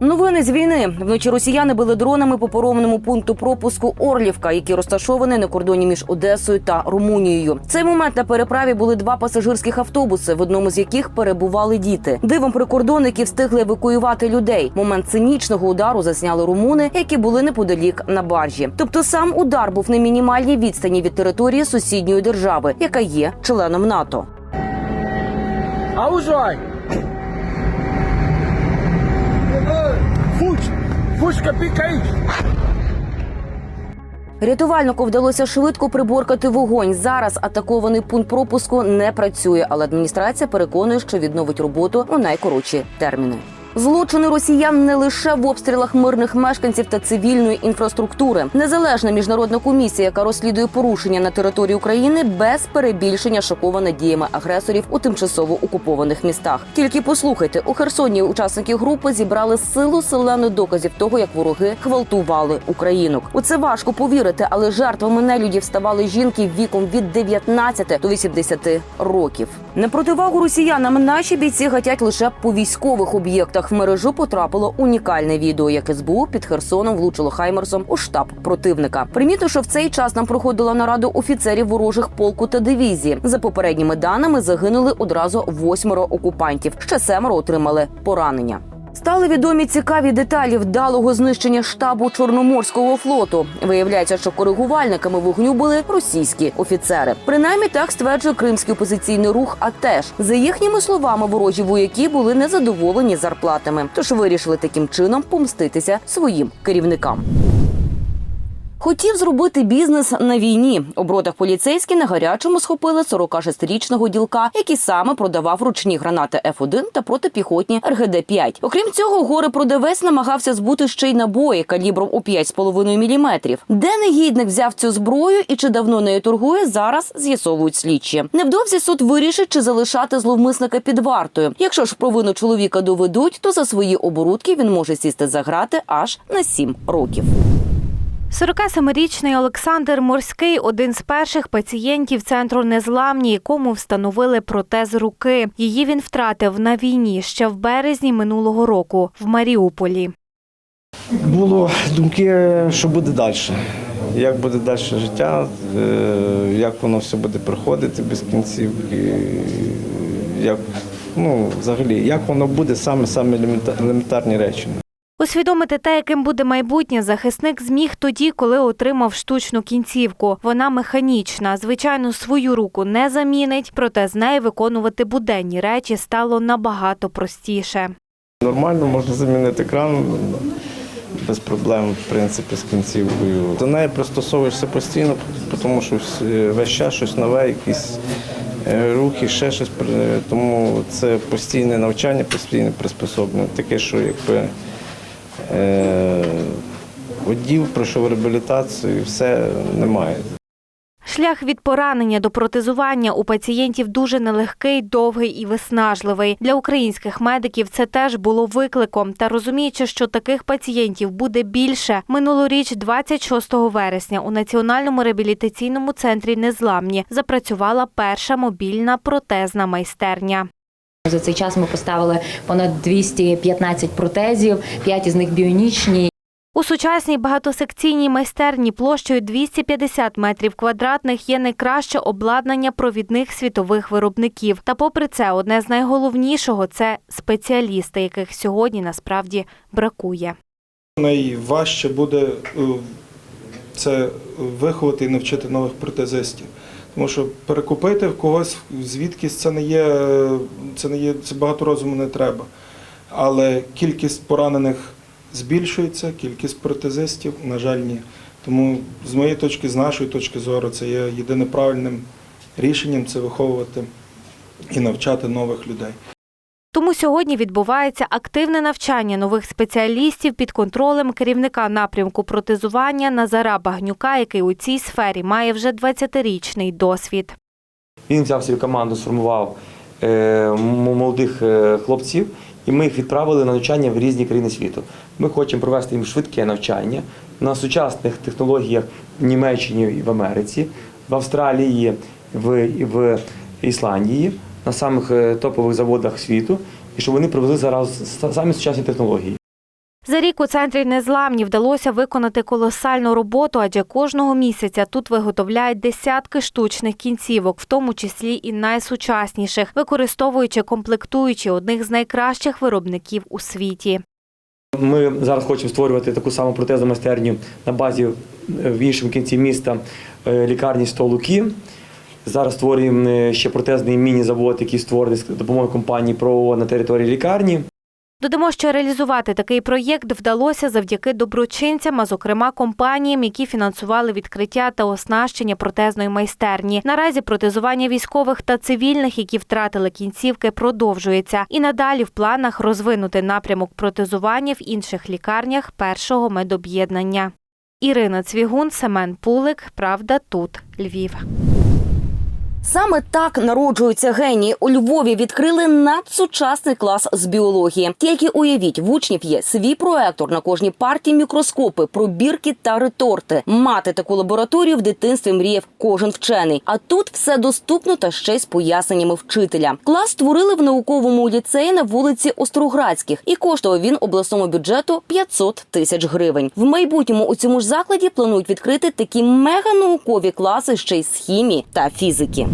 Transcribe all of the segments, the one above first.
Новини з війни вночі росіяни били дронами по паромному пункту пропуску Орлівка, який розташований на кордоні між Одесою та Румунією. Цей момент на переправі були два пасажирських автобуси, в одному з яких перебували діти. Дивом прикордонники встигли евакуювати людей. Момент цинічного удару засняли румуни, які були неподалік на баржі. Тобто сам удар був на мінімальній відстані від території сусідньої держави, яка є членом НАТО. Auzoj! Fugi! Fugi, Фучка пікай! Рятувальнику вдалося швидко приборкати вогонь. Зараз атакований пункт пропуску не працює, але адміністрація переконує, що відновить роботу у найкоротші терміни. Злочини росіян не лише в обстрілах мирних мешканців та цивільної інфраструктури. Незалежна міжнародна комісія, яка розслідує порушення на території України, без перебільшення шокована діями агресорів у тимчасово окупованих містах. Тільки послухайте, у Херсоні учасники групи зібрали силу селену доказів того, як вороги гвалтували українок. У це важко повірити, але жертвами нелюдів ставали жінки віком від 19 до 80 років. На противагу росіянам наші бійці гатять лише по військових об'єктах. В мережу потрапило унікальне відео, як СБУ під Херсоном влучило Хаймерсом у штаб противника. Примітно, що в цей час нам проходила нараду офіцерів ворожих полку та дивізії. За попередніми даними загинули одразу восьмеро окупантів. Ще семеро отримали поранення. Стали відомі цікаві деталі вдалого знищення штабу Чорноморського флоту. Виявляється, що коригувальниками вогню були російські офіцери. Принаймні так стверджує кримський опозиційний рух. А теж за їхніми словами, ворожі вояки були незадоволені зарплатами, тож вирішили таким чином помститися своїм керівникам. Хотів зробити бізнес на війні. У бродах поліцейські на гарячому схопили 46-річного ділка, який саме продавав ручні гранати F1 та протипіхотні РГД-5. Окрім цього, горе продавець намагався збути ще й набої калібром у 5,5 мм. Де негідник взяв цю зброю і чи давно нею торгує, зараз з'ясовують слідчі. Невдовзі суд вирішить, чи залишати зловмисника під вартою. Якщо ж провину чоловіка доведуть, то за свої оборудки він може сісти за грати аж на 7 років. 47-річний Олександр Морський один з перших пацієнтів центру незламні, якому встановили протез руки. Її він втратив на війні ще в березні минулого року в Маріуполі. Було думки, що буде далі. Як буде далі життя, е, як воно все буде проходити без кінцівки, як, ну, взагалі, як воно буде саме саме елемента- елементарні речі. Усвідомити те, яким буде майбутнє, захисник зміг тоді, коли отримав штучну кінцівку. Вона механічна. Звичайно, свою руку не замінить, проте з нею виконувати буденні речі стало набагато простіше. Нормально можна замінити кран без проблем, в принципі, з кінцівкою. До неї пристосовуєшся постійно, тому що весь час щось нове, якісь е, рухи, ще щось. Тому це постійне навчання, постійне приспособлення. Таке, що якби е, одів, пройшов реабілітацію, все немає. Шлях від поранення до протезування у пацієнтів дуже нелегкий, довгий і виснажливий. Для українських медиків це теж було викликом. Та розуміючи, що таких пацієнтів буде більше, минулоріч, 26 вересня, у національному реабілітаційному центрі Незламні запрацювала перша мобільна протезна майстерня. За цей час ми поставили понад 215 протезів, 5 із них біонічні. У сучасній багатосекційній майстерні площею 250 метрів квадратних є найкраще обладнання провідних світових виробників. Та попри це, одне з найголовнішого це спеціалісти, яких сьогодні насправді бракує. Найважче буде е, це виховати і навчити нових протезистів. Тому що перекупити в когось звідкись це не є, це не є, це багато розуму не треба. Але кількість поранених збільшується, кількість протезистів, на жаль, ні. Тому з моєї точки, з нашої точки зору, це є єдине правильним рішенням це виховувати і навчати нових людей. Тому сьогодні відбувається активне навчання нових спеціалістів під контролем керівника напрямку протезування Назара Багнюка, який у цій сфері має вже 20-річний досвід. Він взяв свою команду, сформував е, молодих е, хлопців, і ми їх відправили на навчання в різні країни світу. Ми хочемо провести їм швидке навчання на сучасних технологіях в Німеччині і в Америці, в Австралії, в, в Ісландії, на самих е, топових заводах світу, і щоб вони привезли зараз самі сучасні технології. За рік у центрі незламні вдалося виконати колосальну роботу, адже кожного місяця тут виготовляють десятки штучних кінцівок, в тому числі і найсучасніших, використовуючи комплектуючі одних з найкращих виробників у світі. Ми зараз хочемо створювати таку саму протезну майстерню на базі е, в іншому кінці міста е, лікарні 100 Луки. Зараз створюємо е, ще протезний міні-завод, який створений з допомогою компанії ПРО на території лікарні. Додамо, що реалізувати такий проєкт вдалося завдяки доброчинцям, а зокрема компаніям, які фінансували відкриття та оснащення протезної майстерні. Наразі протезування військових та цивільних, які втратили кінцівки, продовжується. І надалі в планах розвинути напрямок протезування в інших лікарнях першого медоб'єднання. Ірина Цвігун, Семен Пулик. Правда, тут Львів. Саме так народжуються генії. У Львові відкрили надсучасний клас з біології. Тільки уявіть, в учнів є свій проектор на кожній партії мікроскопи, пробірки та реторти. Мати таку лабораторію в дитинстві мріяв кожен вчений. А тут все доступно та ще й з поясненнями вчителя. Клас створили в науковому ліцеї на вулиці Остроградських, і коштував він обласному бюджету 500 тисяч гривень. В майбутньому у цьому ж закладі планують відкрити такі меганаукові класи ще й з хімії та фізики.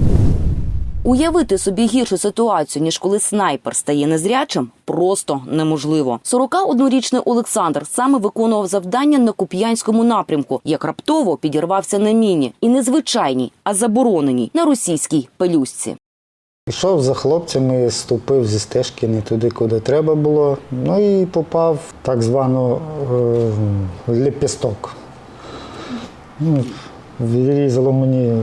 Уявити собі гіршу ситуацію, ніж коли снайпер стає незрячим, просто неможливо. 41-річний Олександр саме виконував завдання на Куп'янському напрямку, як раптово підірвався на міні, і не звичайній, а забороненій на російській пелюстці. Пішов за хлопцями, ступив зі стежки не туди, куди треба було. Ну і попав в так звану е, ліпісток. Ну, Відрізало мені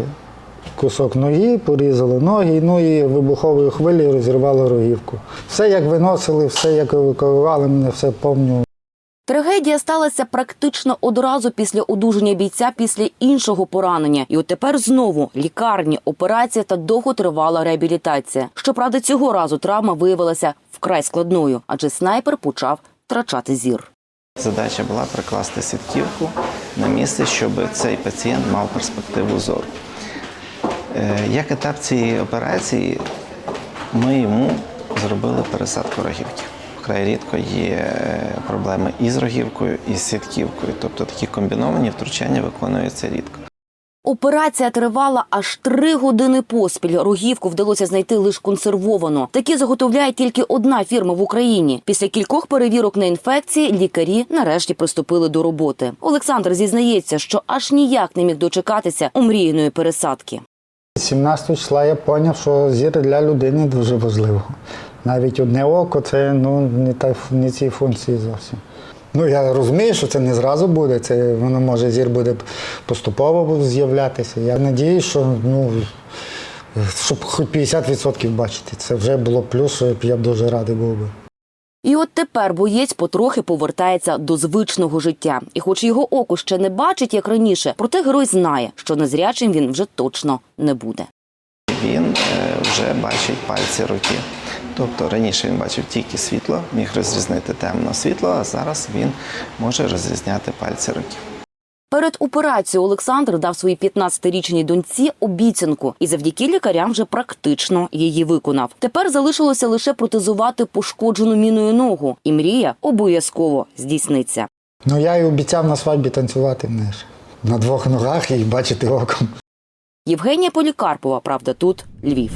кусок ноги, порізало ноги, ну і вибуховою хвилею розірвало рогівку. Все як виносили, все як евакуювали мене, все повню. Трагедія сталася практично одразу після одужання бійця після іншого поранення. І от тепер знову лікарні, операція та довготривала реабілітація. Щоправда, цього разу травма виявилася вкрай складною, адже снайпер почав втрачати зір. Задача була прикласти сітківку на місце, щоб цей пацієнт мав перспективу зору. Е, Як етап цієї операції ми йому зробили пересадку рогівки. Вкрай рідко є е, проблеми і з рогівкою, і з сітківкою. Тобто такі комбіновані втручання виконуються рідко. Операція тривала аж три години поспіль. Рогівку вдалося знайти лише консервовано. Такі заготовляє тільки одна фірма в Україні. Після кількох перевірок на інфекції лікарі нарешті приступили до роботи. Олександр зізнається, що аж ніяк не міг дочекатися омріяної пересадки. 17 числа я зрозумів, що зір для людини дуже важливо. Навіть одне око це ну, не, та, не ці функції зовсім. Ну, я розумію, що це не зразу буде, це воно може зір буде поступово з'являтися. Я сподіваюся, що ну, щоб хоч 50% бачити. Це вже було плюс, я б дуже радий був би. І от тепер боєць потрохи повертається до звичного життя. І хоч його око ще не бачить, як раніше, проте герой знає, що незрячим він вже точно не буде. Він е, вже бачить пальці руки. Тобто раніше він бачив тільки світло, міг розрізнити темно світло, а зараз він може розрізняти пальці руки. Перед операцією Олександр дав своїй 15-річній доньці обіцянку, і завдяки лікарям вже практично її виконав. Тепер залишилося лише протезувати пошкоджену міною ногу, і мрія обов'язково здійсниться. Ну, я й обіцяв на свадьбі танцювати знаєш, на двох ногах і бачити оком. Євгенія Полікарпова, правда, тут Львів.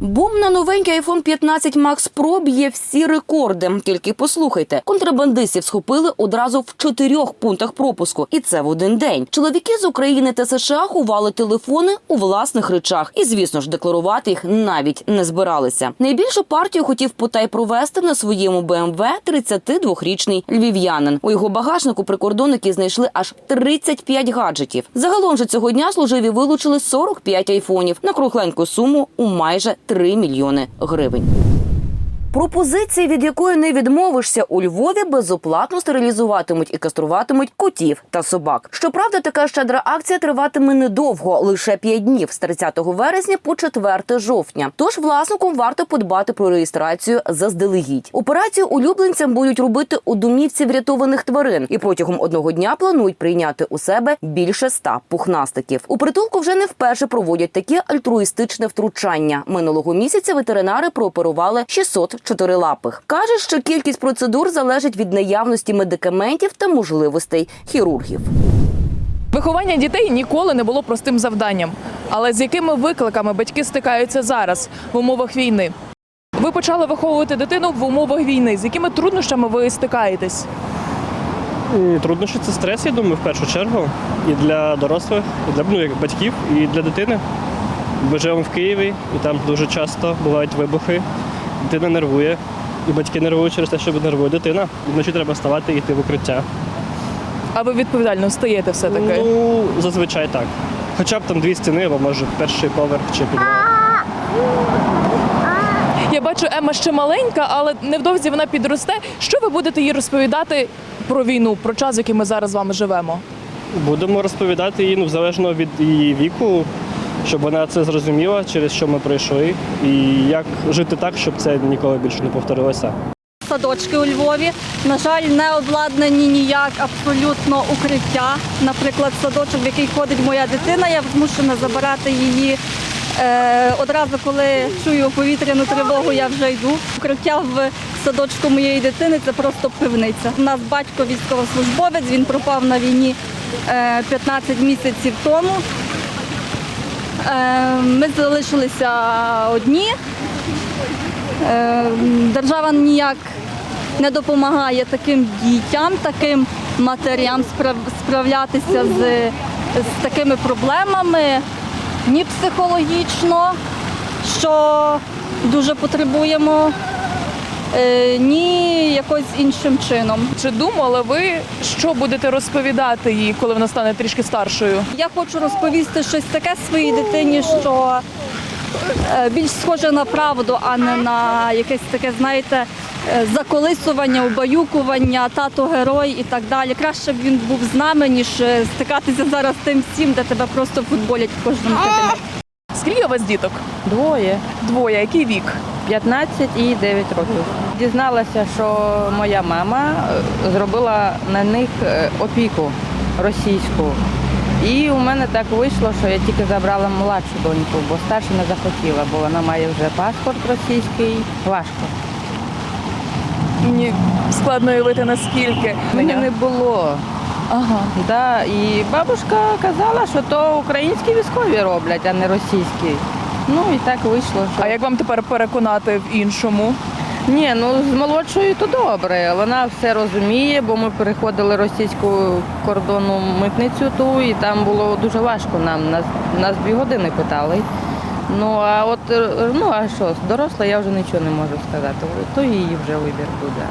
Бум на новенький iPhone 15 Max Pro б'є всі рекорди. Тільки послухайте, контрабандистів схопили одразу в чотирьох пунктах пропуску, і це в один день. Чоловіки з України та США ховали телефони у власних речах, і звісно ж, декларувати їх навіть не збиралися. Найбільшу партію хотів потай провести на своєму BMW 32-річний львів'янин. У його багажнику прикордонники знайшли аж 35 гаджетів. Загалом же цього дня служиві вилучили 45 айфонів на кругленьку суму у майже 3 мільйони гривень. Пропозиції, від якої не відмовишся, у Львові безоплатно стерилізуватимуть і каструватимуть котів та собак. Щоправда, така щедра акція триватиме недовго, лише 5 днів з 30 вересня по 4 жовтня. Тож власникам варто подбати про реєстрацію заздалегідь. Операцію улюбленцям будуть робити у домівці врятованих тварин, і протягом одного дня планують прийняти у себе більше ста пухнастиків. У притулку вже не вперше проводять таке альтруїстичне втручання. Минулого місяця ветеринари прооперували 600 чотирилапих. Каже, що кількість процедур залежить від наявності медикаментів та можливостей хірургів. Виховання дітей ніколи не було простим завданням. Але з якими викликами батьки стикаються зараз в умовах війни? Ви почали виховувати дитину в умовах війни. З якими труднощами ви стикаєтесь? Труднощі це стрес, я думаю, в першу чергу. І для дорослих, і для ну, як батьків, і для дитини. Ми живемо в Києві, і там дуже часто бувають вибухи. Дитина нервує, і батьки нервують через те, що нервує дитина. І вночі треба вставати і йти в укриття. А ви відповідально стаєте все таки? Ну, зазвичай так. Хоча б там дві стіни, або може перший поверх чи підвал. Я бачу, Ема ще маленька, але невдовзі вона підросте. Що ви будете їй розповідати про війну, про час, в який ми зараз з вами живемо? Будемо розповідати їй ну, залежно від її віку, щоб вона це зрозуміла, через що ми пройшли, і як жити так, щоб це ніколи більше не повторилося. садочки у Львові. На жаль, не обладнані ніяк абсолютно укриття. Наприклад, садочок, в який ходить моя дитина, я змушена забирати її. Е, одразу, коли чую повітряну тривогу, я вже йду. Укриття в садочку моєї дитини це просто пивниця. У нас батько військовослужбовець, він пропав на війні е, 15 місяців тому. Е, ми залишилися одні. Е, Держава ніяк не допомагає таким дітям, таким матерям справлятися з, з такими проблемами ні психологічно, що дуже потребуємо, ні якось іншим чином. Чи думали ви, що будете розповідати їй, коли вона стане трішки старшою? Я хочу розповісти щось таке своїй дитині, що е, більш схоже на правду, а не на якесь таке, знаєте, е, заколисування, убаюкування, тато герой і так далі. Краще б він був з нами, ніж е, стикатися зараз з тим всім, де тебе просто футболять в кожному кабінеті. Скільки у вас діток? Двоє, Двоє. Який вік? 15 і 9 років. Дізналася, що моя мама е, зробила на них е, опіку російську. І у мене так вийшло, що я тільки забрала младшу доньку, бо старша не захотіла, бо вона має вже паспорт російський. Важко. Мені складно уявити наскільки. Мене не було. Ага. Да, і бабушка казала, що то українські військові роблять, а не російські. Ну і так вийшло. Що... А як вам тепер переконати в іншому? Ні, ну з молодшою то добре. Вона все розуміє, бо ми переходили російську кордонну митницю ту, і там було дуже важко нам. Нас, нас дві години питали. Ну а от е, ну а що, доросла я вже нічого не можу сказати. То її вже вибір буде.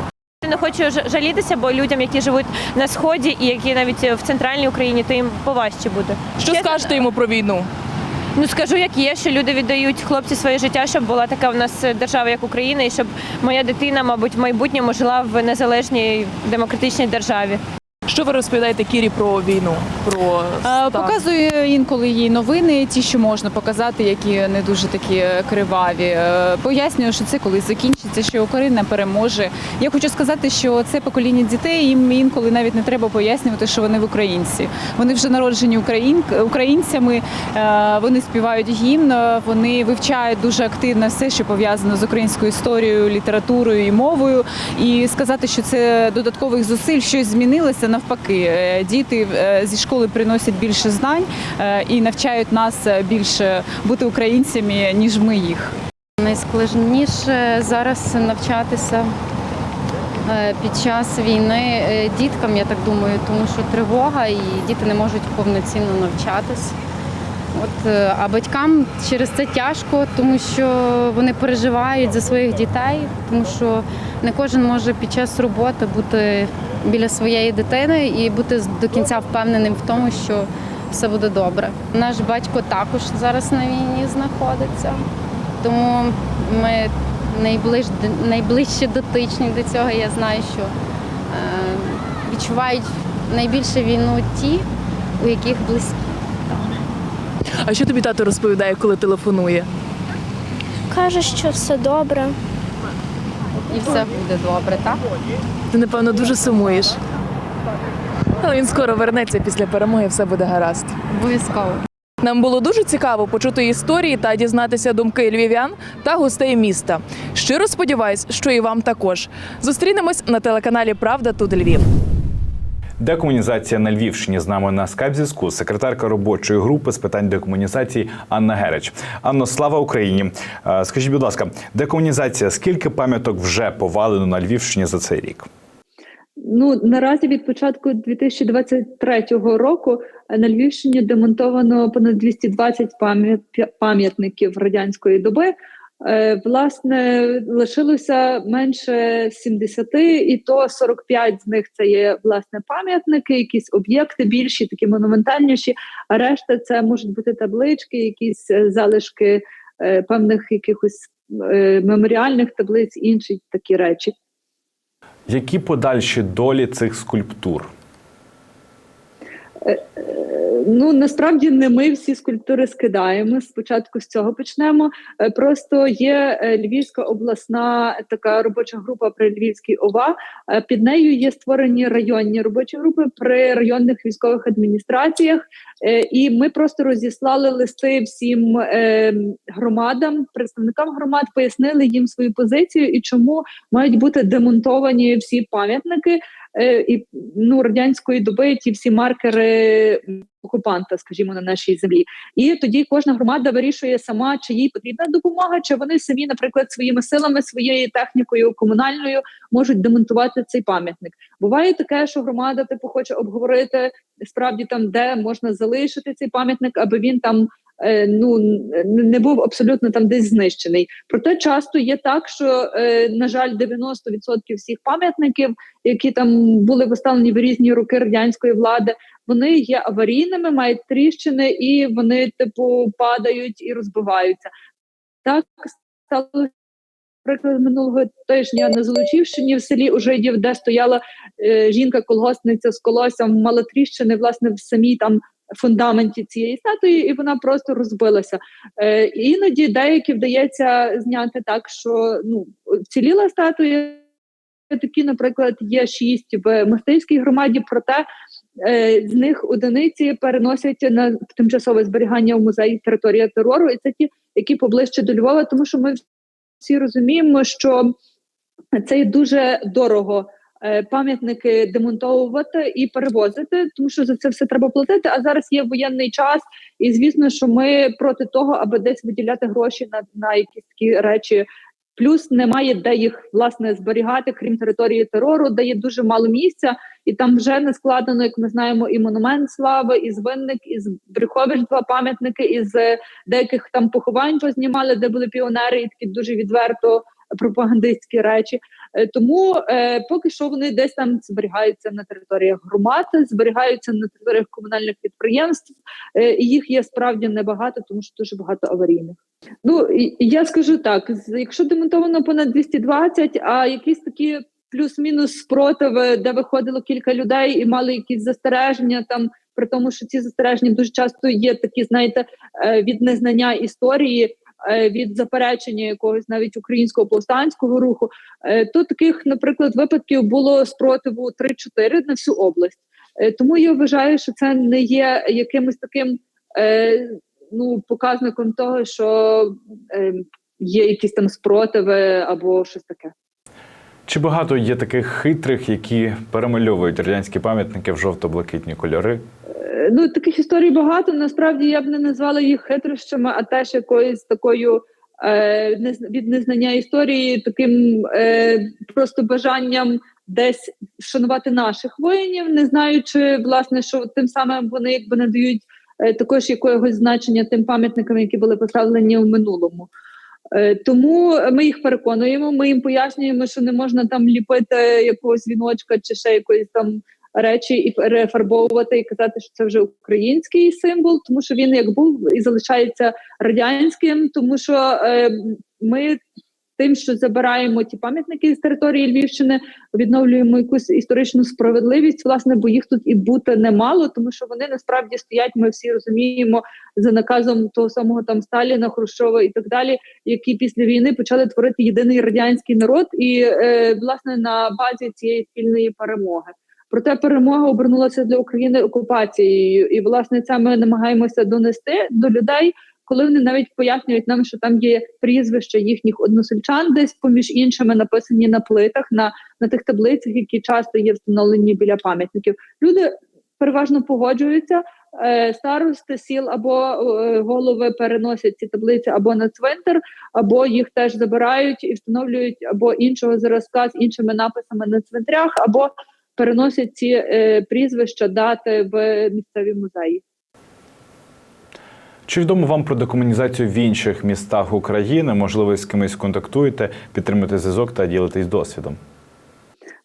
Не хочу жалітися, бо людям, які живуть на сході і які навіть в центральній Україні, то їм поважче буде. Що Чесно, скажете йому про війну? Ну скажу, як є, що люди віддають хлопці своє життя, щоб була така в нас держава, як Україна, і щоб моя дитина, мабуть, в майбутньому жила в незалежній демократичній державі. Що ви розповідаєте Кірі про війну? Про Е, стан? Показую інколи їй новини, ті, що можна показати, які не дуже такі криваві. Е, Пояснюю, що це колись закінчиться, що Україна переможе. Я хочу сказати, що це покоління дітей, їм інколи навіть не треба пояснювати, що вони в українці. Вони вже народжені україн... українцями, е, вони співають гімн, вони вивчають дуже активно все, що пов'язано з українською історією, літературою і мовою. І сказати, що це додаткових зусиль, щось змінилося навпаки. Е, Діти е, зі школи приносять більше знань е, і навчають нас більше бути українцями, ніж ми їх. Найскладніше зараз навчатися під час війни діткам, я так думаю, тому що тривога і діти не можуть повноцінно навчатись. От, е, а батькам через це тяжко, тому що вони переживають за своїх дітей, тому що не кожен може під час роботи бути біля своєї дитини і бути до кінця впевненим в тому, що все буде добре. Наш батько також зараз на війні знаходиться. Тому ми найближ, найближче дотичні до цього. Я знаю, що е, відчувають найбільше війну ті, у яких близькі. А що тобі тато розповідає, коли телефонує? Каже, що все добре. І все буде добре, так? Ти, напевно, дуже сумуєш. Але він скоро вернеться після перемоги, все буде гаразд. Обов'язково. Нам було дуже цікаво почути історії та дізнатися думки львів'ян та гостей міста. Щиро сподіваюсь, що і вам також. Зустрінемось на телеканалі Правда тут Львів. Декомунізація на Львівщині з нами на скайп-зв'язку. Секретарка робочої групи з питань декомунізації Анна Гереч. Анно, слава Україні! Е, Скажіть, будь ласка, декомунізація, скільки пам'яток вже повалено на Львівщині за цей рік? Ну наразі від початку 2023 року на Львівщині демонтовано понад 220 пам'ят- пам'ятників радянської доби. Е, Власне, лишилося менше 70, і то 45 з них це є власне пам'ятники, якісь об'єкти більші, такі монументальніші. А решта це можуть бути таблички, якісь е, залишки е, певних якихось меморіальних таблиць, інші такі речі. Які подальші долі цих скульптур? Ну насправді не ми всі скульптури скидаємо. Спочатку з цього почнемо. Е, Просто є е, Львівська обласна така робоча група при Львівській ОВА. Е, Під нею є створені районні робочі групи при районних військових адміністраціях. І ми просто розіслали листи всім громадам, представникам громад, пояснили їм свою позицію і чому мають бути демонтовані всі пам'ятники і ну радянської доби ті всі маркери окупанта, скажімо, на нашій землі. І тоді кожна громада вирішує сама, чи їй потрібна допомога, чи вони самі, наприклад, своїми силами, своєю технікою комунальною можуть демонтувати цей пам'ятник. Буває таке, що громада типу хоче обговорити справді там, де можна залишити цей пам'ятник, аби він там. Е, Ну не був абсолютно там десь знищений. Проте часто є так, що е, на жаль, 90% всіх пам'ятників, які там були виставлені в різні роки радянської влади, вони є аварійними, мають тріщини, і вони, типу, падають і розбиваються. Так стало приклад минулого тижня на Золочівщині в селі Ужидів, де стояла е, жінка-колгоспниця з колоссям, мала тріщини власне в самій там фундаменті цієї статуї, і вона просто розбилася. Е, іноді деякі вдається зняти так, що ну вціліла статуя. Такі, наприклад, є шість в мистецькій громаді, проте е, з них одиниці переносять на тимчасове зберігання в музей територія терору, і це ті, які поближче до Львова, тому що ми всі розуміємо, що це дуже дорого. Е, Пам'ятники демонтовувати і перевозити, тому що за це все треба платити. А зараз є воєнний час, і звісно, що ми проти того, аби десь виділяти гроші на, на якісь такі речі. Плюс немає де їх власне зберігати, крім території терору, де є дуже мало місця, і там вже не складено, як ми знаємо, і монумент слави, і звинник, і з Брюхович два пам'ятники, із деяких там поховань познімали, де були піонери, і такі дуже відверто пропагандистські речі. Е, Тому е, поки що вони десь там зберігаються на територіях громад, зберігаються на територіях комунальних підприємств. Е, і їх є справді небагато, тому що дуже багато аварійних. Ну я скажу так: якщо демонтовано понад 220, а якісь такі плюс-мінус спротиви, де виходило кілька людей і мали якісь застереження там. При тому, що ці застереження дуже часто є такі, знаєте, від незнання історії, від заперечення якогось навіть українського повстанського руху, е, то таких, наприклад, випадків було спротиву 3-4 на всю область. Е, Тому я вважаю, що це не є якимось таким е, ну, показником того, що е, є якісь там спротиви або щось таке. Чи багато є таких хитрих, які перемальовують радянські пам'ятники в жовто-блакитні кольори? Ну, таких історій багато. Насправді я б не назвала їх хитрощами, а теж якоюсь такою е, від незнання історії, таким е, просто бажанням десь вшанувати наших воїнів, не знаючи, власне, що тим самим вони якби надають е, також якогось значення тим пам'ятникам, які були поставлені в минулому. Е, Тому ми їх переконуємо, ми їм пояснюємо, що не можна там ліпити якогось віночка чи ще якоїсь там речі і перефарбовувати і казати, що це вже український символ, тому що він як був і залишається радянським, тому що е, ми. Тим, що забираємо ті пам'ятники з території Львівщини, відновлюємо якусь історичну справедливість, власне, бо їх тут і бути немало, тому що вони насправді стоять. Ми всі розуміємо за наказом того самого там Сталіна, Хрущова і так далі, які після війни почали творити єдиний радянський народ, і е, власне на базі цієї спільної перемоги. Проте перемога обернулася для України окупацією, і власне це ми намагаємося донести до людей. Коли вони навіть пояснюють нам, що там є прізвища їхніх односельчан, десь поміж іншими написані на плитах, на, на тих таблицях, які часто є встановлені біля пам'ятників. Люди переважно погоджуються. Е, Старости сіл або е, голови переносять ці таблиці або на цвинтар, або їх теж забирають і встановлюють або іншого зразка з іншими написами на цвинтарях, або переносять ці е, прізвища, дати в місцеві музеї. Чи відомо вам про декомунізацію в інших містах України? Можливо, з кимось контактуєте, підтримуєте зв'язок та ділитесь досвідом?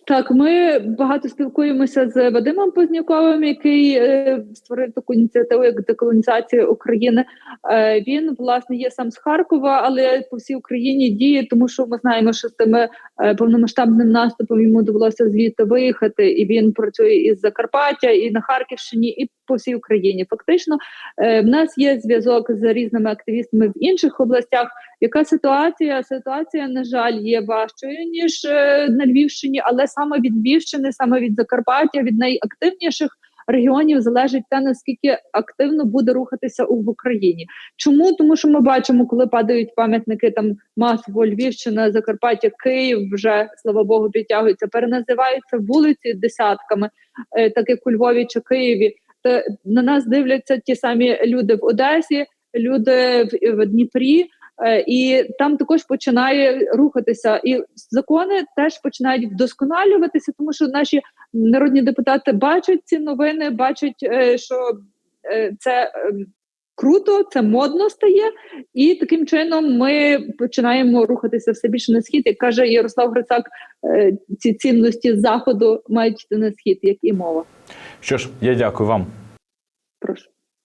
Так, ми багато спілкуємося з Вадимом Позняковим, який е, створив таку ініціативу як деколонізація України. Е, він власне є сам з Харкова, але по всій Україні діє, тому що ми знаємо, що з тими е, повномасштабним наступом йому довелося звідти виїхати, і він працює із Закарпаття, і на Харківщині, і по всій Україні. Фактично, е, в нас є зв'язок з різними активістами в інших областях. Яка ситуація? Ситуація, на жаль, є важчою ніж е, на Львівщині, але саме від Львівщини, саме від Закарпаття, від найактивніших регіонів залежить те, наскільки активно буде рухатися в Україні. Чому? Тому що ми бачимо, коли падають пам'ятники там масово Львівщина, Закарпаття, Київ вже слава Богу підтягуються, переназиваються вулиці десятками, е, так як у Львові чи Києві. То на нас дивляться ті самі люди в Одесі, люди в Дніпрі. Е, І там також починає рухатися, і закони теж починають вдосконалюватися, тому що наші народні депутати бачать ці новини, бачать, е, що е, це е, круто, це модно стає, і таким чином ми починаємо рухатися все більше на схід. Як каже Ярослав Грицак, ці цінності заходу мають йти на схід, як і мова. Що ж, я дякую вам. Прошу.